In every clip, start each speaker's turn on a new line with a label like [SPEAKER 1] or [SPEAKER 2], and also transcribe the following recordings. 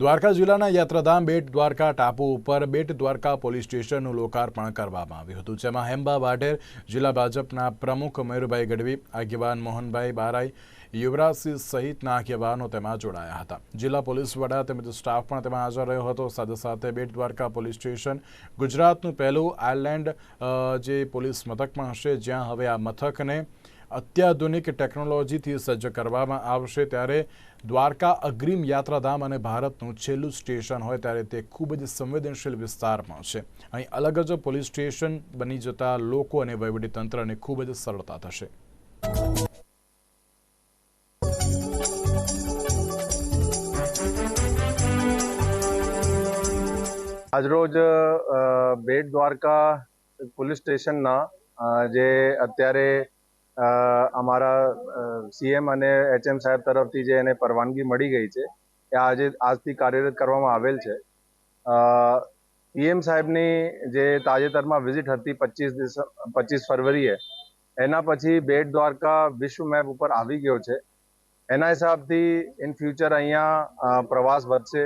[SPEAKER 1] દ્વારકા જિલ્લાના યાત્રાધામ બેટ દ્વારકા ટાપુ ઉપર બેટ દ્વારકા પોલીસ સ્ટેશનનું લોકાર્પણ કરવામાં આવ્યું હતું, જેમાં હેમ્બા વાઢેર જિલ્લા ભાજપના પ્રમુખ મયુરભાઈ ગઢવી, આગેવાન મોહનભાઈ બારાઈ યુવરાજસિંહ સહિતના આગેવાનો તેમાં જોડાયા હતા. જિલ્લા પોલીસ વડા તેમજ સ્ટાફ પણ તેમાં હાજર રહ્યો હતો. સાથે સાથે બેટ દ્વારકા પોલીસ સ્ટેશન ગુજરાતનું પહેલું આયર્લેન્ડ જે પોલીસ મથક પણ હશે, જ્યાં હવે આ મથકને અત્યાધુનિક ટેકનોલોજીથી સજ્જ કરવામાં આવશે ત્યારે દ્વારકા અગ્રીમ યાત્રાધામ અને ભારતનું છેલ્લું સ્ટેશન હોય ત્યારે તે ખૂબ જ સંવેદનશીલ વિસ્તારમાં છે. અહીં અલગ જ પોલીસ સ્ટેશન બની જતા લોકો અને વહીવટીતંત્રને ખૂબ જ સરળતા થશે.
[SPEAKER 2] આજરોજ બેટ દ્વારકા પોલીસ સ્ટેશનના જે અત્યારે અમારા સીએમ અને એચએમ સાહેબ તરફથી જે એને પરવાનગી મળી ગઈ છે, એ આજે, આજથી કાર્યરત કરવામાં આવેલ છે. પીએમ સાહેબની જે તાજેતરમાં વિઝિટ હતી પચીસ પચીસ ફરવરીએ, એના પછી બેટ દ્વારકા વિશ્વ મેપ ઉપર આવી ગયો છે. એના હિસાબથી ઇન ફ્યુચર અહીંયા પ્રવાસ વધશે.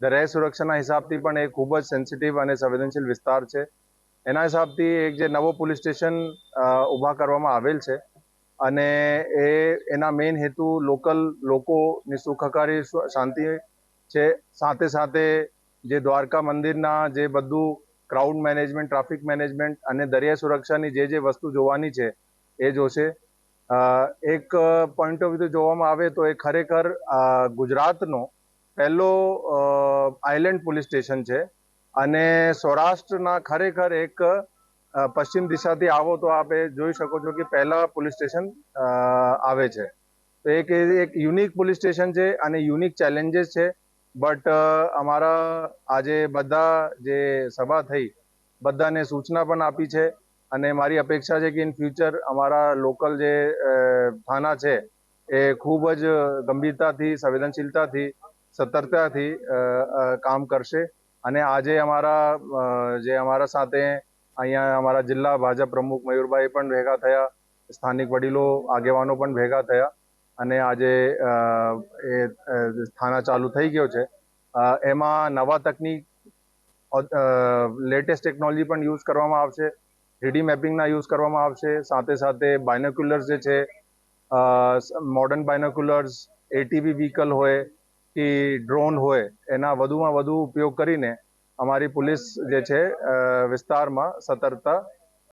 [SPEAKER 2] દરિયાઈ સુરક્ષાના હિસાબથી પણ એ ખૂબ જ સેન્સિટિવ અને સંવેદનશીલ વિસ્તાર છે. એના હિસાબથી એક જે નવો પોલીસ સ્ટેશન ઊભા કરવામાં આવેલ છે. અને એ, એના મેઇન હેતુ લોકલ લોકોની સુખાકારી શાંતિ છે. સાથે સાથે જે દ્વારકા મંદિરના જે બધું ક્રાઉડ મેનેજમેન્ટ ટ્રાફિક મેનેજમેન્ટ અને દરિયા સુરક્ષાની જે જે વસ્તુ જોવાની છે, એ જોશે. એક પોઈન્ટ ઓફ વ્યૂ જોવામાં આવે તો એ ખરેખર ગુજરાતનો પહેલો આઇલેન્ડ પોલીસ સ્ટેશન છે. અને સૌરાષ્ટ્રના ખરેખર એક પશ્ચિમ દિશાથી આવો તો આપે જોઈ શકો છો કે પહેલા પોલીસ સ્ટેશન આવે છે. તો એક એક યુનિક પોલીસ સ્ટેશન છે અને યુનિક ચેલેન્જીસ છે. બટ અમારા આજે બધા જે સભા થઈ, બધાને સૂચના પણ આપી છે. અને મારી અપેક્ષા છે કે ઇન ફ્યુચર અમારા લોકલ જે થાના છે, એ ખૂબ જ ગંભીરતાથી, સંવેદનશીલતાથી, સતર્કતાથી કામ કરશે. અને આજે અમારા જે અમારા સાથે અહીંયા અમારા જિલ્લા ભાજપ પ્રમુખ મયુરભાઈ પણ ભેગા થયા, સ્થાનિક વડીલો, આગેવાનો પણ ભેગા થયા અને આજે એ થાના ચાલુ થઈ ગયો છે. એમાં નવા તકનીક લેટેસ્ટ ટેકનોલોજી પણ યુઝ કરવામાં આવશે, થ્રીડી મેપિંગના યુઝ કરવામાં આવશે, સાથે સાથે બાયનોક્યુલર્સ જે છે મોડર્ન બાયનોક્યુલર્સ એટીવી વ્હીકલ હોય કે ડ્રોન હોય, એના વધુમાં વધુ ઉપયોગ કરીને અમારી પોલીસ જે છે વિસ્તારમાં સતર્કતા